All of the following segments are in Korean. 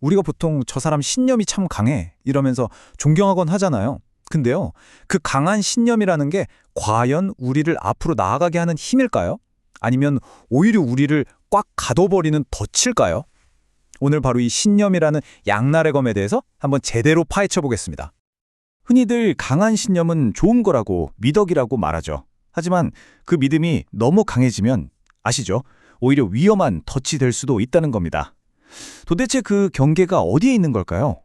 우리가 보통 저 사람 신념이 참 강해 이러면서 존경하곤 하잖아요. 근데요, 그 강한 신념이라는 게 과연 우리를 앞으로 나아가게 하는 힘일까요? 아니면 오히려 우리를 꽉 가둬버리는 덫일까요? 오늘 바로 이 신념이라는 양날의 검에 대해서 한번 제대로 파헤쳐 보겠습니다. 흔히들 강한 신념은 좋은 거라고 미덕이라고 말하죠. 하지만 그 믿음이 너무 강해지면 아시죠? 오히려 위험한 덫이 될 수도 있다는 겁니다. 도대체 그 경계가 어디에 있는 걸까요?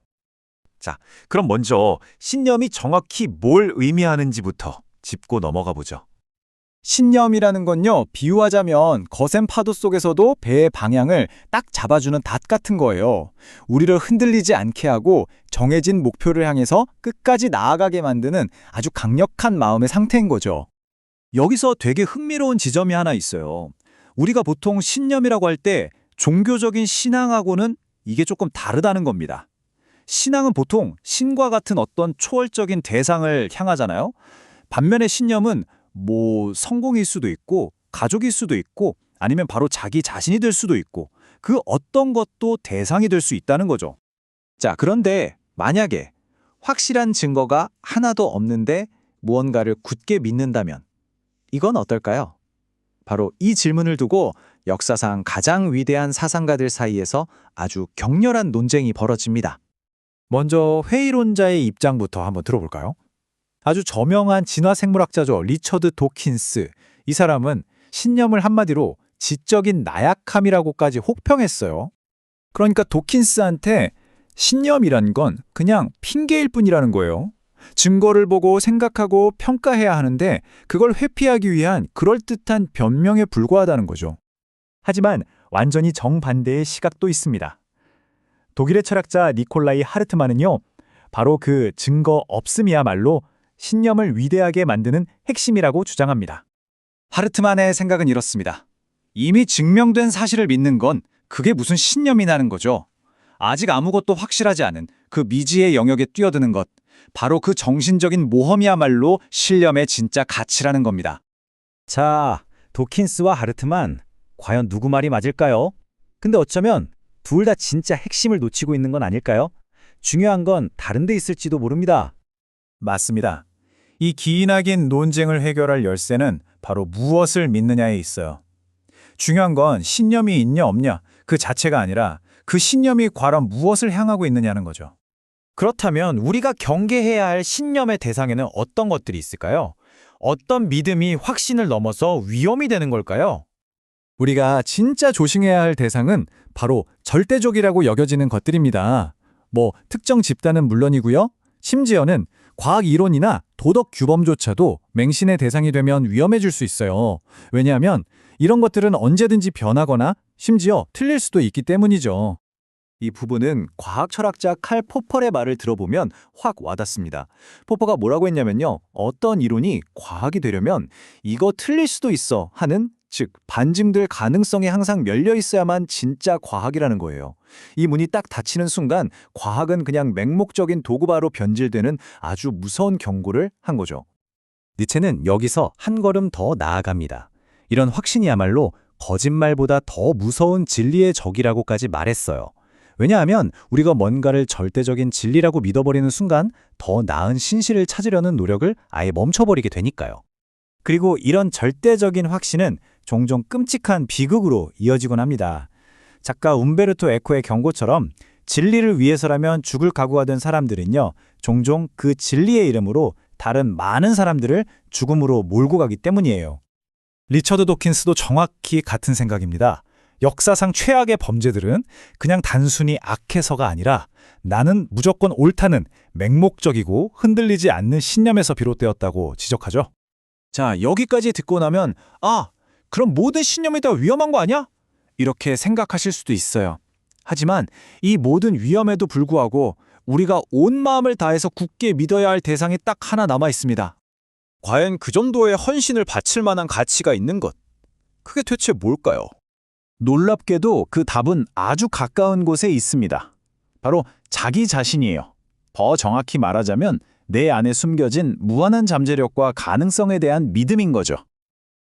자, 그럼 먼저 신념이 정확히 뭘 의미하는지부터 짚고 넘어가 보죠. 신념이라는 건요, 비유하자면 거센 파도 속에서도 배의 방향을 딱 잡아주는 닷 같은 거예요. 우리를 흔들리지 않게 하고 정해진 목표를 향해서 끝까지 나아가게 만드는 아주 강력한 마음의 상태인 거죠. 여기서 되게 흥미로운 지점이 하나 있어요. 우리가 보통 신념이라고 할 때 종교적인 신앙하고는 이게 조금 다르다는 겁니다. 신앙은 보통 신과 같은 어떤 초월적인 대상을 향하잖아요. 반면에 신념은 뭐 성공일 수도 있고 가족일 수도 있고 아니면 바로 자기 자신이 될 수도 있고 그 어떤 것도 대상이 될 수 있다는 거죠. 자, 그런데 만약에 확실한 증거가 하나도 없는데 무언가를 굳게 믿는다면 이건 어떨까요? 바로 이 질문을 두고 역사상 가장 위대한 사상가들 사이에서 아주 격렬한 논쟁이 벌어집니다. 먼저 회의론자의 입장부터 한번 들어볼까요? 아주 저명한 진화생물학자죠. 리처드 도킨스. 이 사람은 신념을 한마디로 지적인 나약함이라고까지 혹평했어요. 그러니까 도킨스한테 신념이란 건 그냥 핑계일 뿐이라는 거예요. 증거를 보고 생각하고 평가해야 하는데 그걸 회피하기 위한 그럴듯한 변명에 불과하다는 거죠. 하지만 완전히 정반대의 시각도 있습니다. 독일의 철학자 니콜라이 하르트만은요, 바로 그 증거 없음이야말로 신념을 위대하게 만드는 핵심이라고 주장합니다. 하르트만의 생각은 이렇습니다. 이미 증명된 사실을 믿는 건 그게 무슨 신념이라는 거죠. 아직 아무것도 확실하지 않은 그 미지의 영역에 뛰어드는 것, 바로 그 정신적인 모험이야말로 신념의 진짜 가치라는 겁니다. 자, 도킨스와 하르트만 과연 누구 말이 맞을까요? 근데 어쩌면 둘 다 진짜 핵심을 놓치고 있는 건 아닐까요? 중요한 건 다른 데 있을지도 모릅니다. 맞습니다. 이 기이나 긴 논쟁을 해결할 열쇠는 바로 무엇을 믿느냐에 있어요. 중요한 건 신념이 있냐 없냐 그 자체가 아니라 그 신념이 과연 무엇을 향하고 있느냐는 거죠. 그렇다면 우리가 경계해야 할 신념의 대상에는 어떤 것들이 있을까요? 어떤 믿음이 확신을 넘어서 위험이 되는 걸까요? 우리가 진짜 조심해야 할 대상은 바로 절대적이라고 여겨지는 것들입니다. 뭐 특정 집단은 물론이고요. 심지어는 과학 이론이나 도덕 규범조차도 맹신의 대상이 되면 위험해질 수 있어요. 왜냐하면 이런 것들은 언제든지 변하거나 심지어 틀릴 수도 있기 때문이죠. 이 부분은 과학 철학자 칼 포펄의 말을 들어보면 확 와닿습니다. 포퍼가 뭐라고 했냐면요. 어떤 이론이 과학이 되려면 이거 틀릴 수도 있어 하는 즉 반증될 가능성에 항상 열려 있어야만 진짜 과학이라는 거예요. 이 문이 딱 닫히는 순간 과학은 그냥 맹목적인 도구바로 변질되는 아주 무서운 경고를 한 거죠. 니체는 여기서 한 걸음 더 나아갑니다. 이런 확신이야말로 거짓말보다 더 무서운 진리의 적이라고까지 말했어요. 왜냐하면 우리가 뭔가를 절대적인 진리라고 믿어버리는 순간 더 나은 신실을 찾으려는 노력을 아예 멈춰버리게 되니까요. 그리고 이런 절대적인 확신은 종종 끔찍한 비극으로 이어지곤 합니다. 작가 움베르토 에코의 경고처럼 진리를 위해서라면 죽을 각오가 된 사람들은요, 종종 그 진리의 이름으로 다른 많은 사람들을 죽음으로 몰고 가기 때문이에요. 리처드 도킨스도 정확히 같은 생각입니다. 역사상 최악의 범죄들은 그냥 단순히 악해서가 아니라 나는 무조건 옳다는 맹목적이고 흔들리지 않는 신념에서 비롯되었다고 지적하죠. 자, 여기까지 듣고 나면 아, 그럼 모든 신념이 다 위험한 거 아니야? 이렇게 생각하실 수도 있어요. 하지만 이 모든 위험에도 불구하고 우리가 온 마음을 다해서 굳게 믿어야 할 대상이 딱 하나 남아 있습니다. 과연 그 정도의 헌신을 바칠 만한 가치가 있는 것. 그게 대체 뭘까요? 놀랍게도 그 답은 아주 가까운 곳에 있습니다. 바로 자기 자신이에요. 더 정확히 말하자면 내 안에 숨겨진 무한한 잠재력과 가능성에 대한 믿음인 거죠.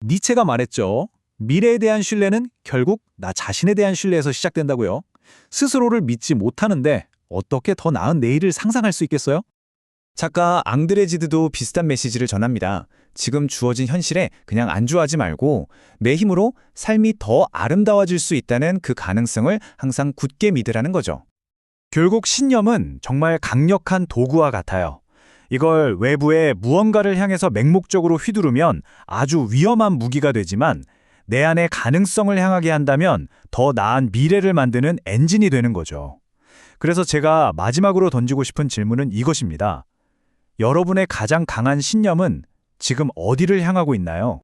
니체가 말했죠. 미래에 대한 신뢰는 결국 나 자신에 대한 신뢰에서 시작된다고요. 스스로를 믿지 못하는데 어떻게 더 나은 내일을 상상할 수 있겠어요? 작가 앙드레지드도 비슷한 메시지를 전합니다. 지금 주어진 현실에 그냥 안주하지 말고 내 힘으로 삶이 더 아름다워질 수 있다는 그 가능성을 항상 굳게 믿으라는 거죠. 결국 신념은 정말 강력한 도구와 같아요. 이걸 외부의 무언가를 향해서 맹목적으로 휘두르면 아주 위험한 무기가 되지만 내 안의 가능성을 향하게 한다면 더 나은 미래를 만드는 엔진이 되는 거죠. 그래서 제가 마지막으로 던지고 싶은 질문은 이것입니다. 여러분의 가장 강한 신념은 지금 어디를 향하고 있나요?